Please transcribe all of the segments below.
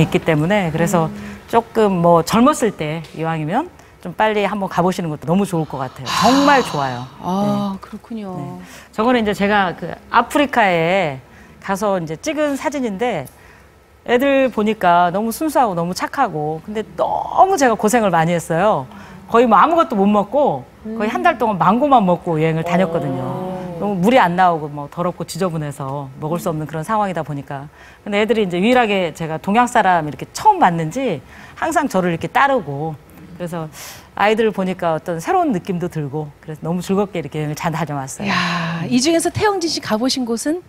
있기 때문에 그래서 조금 뭐 젊었을 때 이왕이면 좀 빨리 한번 가보시는 것도 너무 좋을 것 같아요. 정말 좋아요. 아, 그렇군요. 저거는 이제 제가 그 아프리카에 가서 이제 찍은 사진인데 애들 보니까 너무 순수하고 너무 착하고 근데 너무 제가 고생을 많이 했어요. 거의 뭐 아무것도 못 먹고 거의 한 달 동안 망고만 먹고 여행을 다녔거든요. 너무 물이 안 나오고 뭐 더럽고 지저분해서 먹을 수 없는 그런 상황이다 보니까 근데 애들이 이제 유일하게 제가 동양 사람 이렇게 처음 봤는지 항상 저를 이렇게 따르고 그래서 아이들을 보니까 어떤 새로운 느낌도 들고 그래서 너무 즐겁게 이렇게 여행을 잘 다녀왔어요. 야, 이 중에서 태영진 씨 가보신 곳은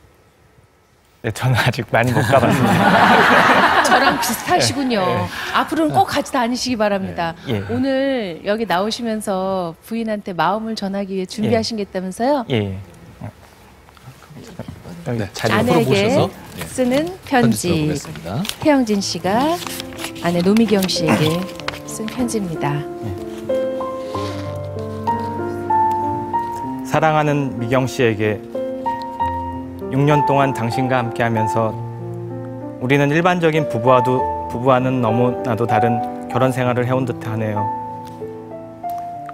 네, 저는 아직 많이 못 가봤습니다. 저랑 비슷하시군요. 앞으로는 꼭 같이 다니시기 바랍니다. 예. 오늘 여기 나오시면서 부인한테 마음을 전하기 위해 준비하신 게 있다면서요? 예. 네, 아내에게 모셔서 예, 쓰는 편지. 태영진 씨가 아내 노미경 씨에게 쓴 편지입니다. 사랑하는 미경 씨에게 6년 동안 당신과 함께하면서 우리는 일반적인 부부와도 부부와는 너무나도 다른 결혼 생활을 해온 듯하네요.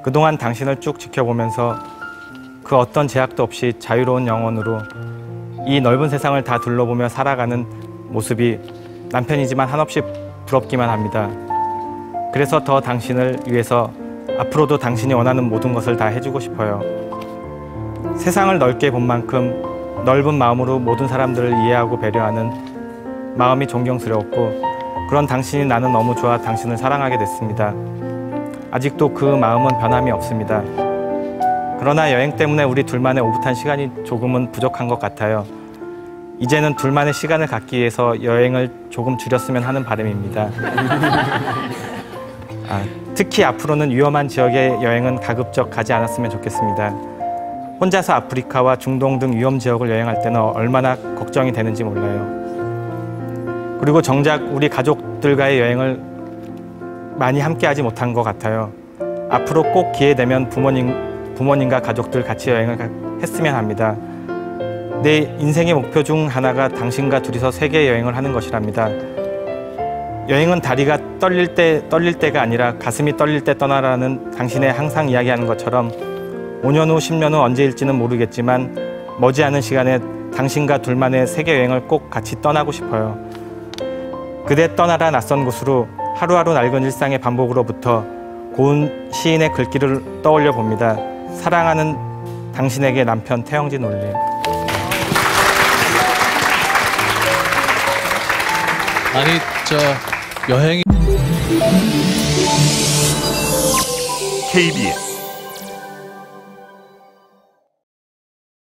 그동안 당신을 쭉 지켜보면서 그 어떤 제약도 없이 자유로운 영혼으로 이 넓은 세상을 다 둘러보며 살아가는 모습이 남편이지만 한없이 부럽기만 합니다. 그래서 더 당신을 위해서 앞으로도 당신이 원하는 모든 것을 다 해주고 싶어요. 세상을 넓게 본 만큼 넓은 마음으로 모든 사람들을 이해하고 배려하는 마음이 존경스러웠고 그런 당신이 나는 너무 좋아 당신을 사랑하게 됐습니다. 아직도 그 마음은 변함이 없습니다. 그러나 여행 때문에 우리 둘만의 오붓한 시간이 조금은 부족한 것 같아요. 이제는 둘만의 시간을 갖기 위해서 여행을 조금 줄였으면 하는 바람입니다. 아, 특히 앞으로는 위험한 지역의 여행은 가급적 가지 않았으면 좋겠습니다. 혼자서 아프리카와 중동 등 위험 지역을 여행할 때는 얼마나 걱정이 되는지 몰라요. 그리고 정작 우리 가족들과의 여행을 많이 함께하지 못한 것 같아요. 앞으로 꼭 기회 되면 부모님 부모님과 가족들 같이 여행을 가- 했으면 합니다. 내 인생의 목표 중 하나가 당신과 둘이서 세계 여행을 하는 것이랍니다. 여행은 다리가 떨릴 때 떨릴 때가 아니라 가슴이 떨릴 때 떠나라는 당신의 항상 이야기하는 것처럼 5년 후, 10년 후 언제일지는 모르겠지만 머지않은 시간에 당신과 둘만의 세계 여행을 꼭 같이 떠나고 싶어요. 그대 떠나라 낯선 곳으로 하루하루 낡은 일상의 반복으로부터 고운 시인의 글귀를 떠올려 봅니다. 사랑하는 당신에게 남편 태영진 올림. 아니 저 여행이 KBS